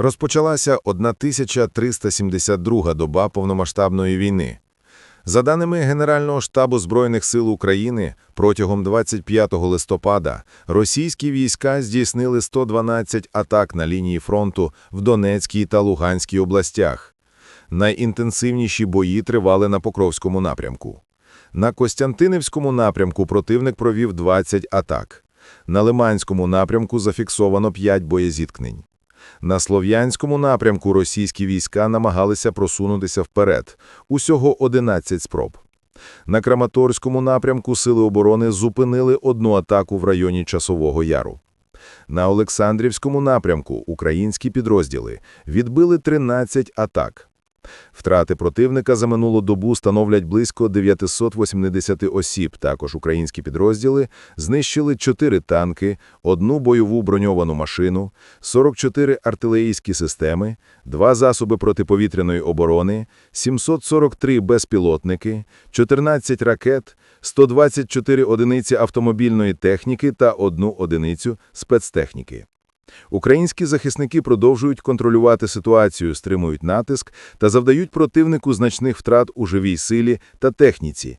Розпочалася 1372 доба повномасштабної війни. За даними Генерального штабу Збройних сил України, протягом 25 листопада російські війська здійснили 112 атак на лінії фронту в Донецькій та Луганській областях. Найінтенсивніші бої тривали на Покровському напрямку. На Костянтинівському напрямку противник провів 20 атак. На Лиманському напрямку зафіксовано 5 боєзіткнень. На Слов'янському напрямку російські війська намагалися просунутися вперед. Усього 11 спроб. На Краматорському напрямку Сили оборони зупинили одну атаку в районі Часового Яру. На Олександрівському напрямку українські підрозділи відбили 13 атак. Втрати противника за минулу добу становлять близько 980 осіб. Також українські підрозділи знищили 4 танки, одну бойову броньовану машину, 44 артилерійські системи, 2 засоби протиповітряної оборони, 743 безпілотники, 14 ракет, 124 одиниці автомобільної техніки та одну одиницю спецтехніки. Українські захисники продовжують контролювати ситуацію, стримують натиск та завдають противнику значних втрат у живій силі та техніці,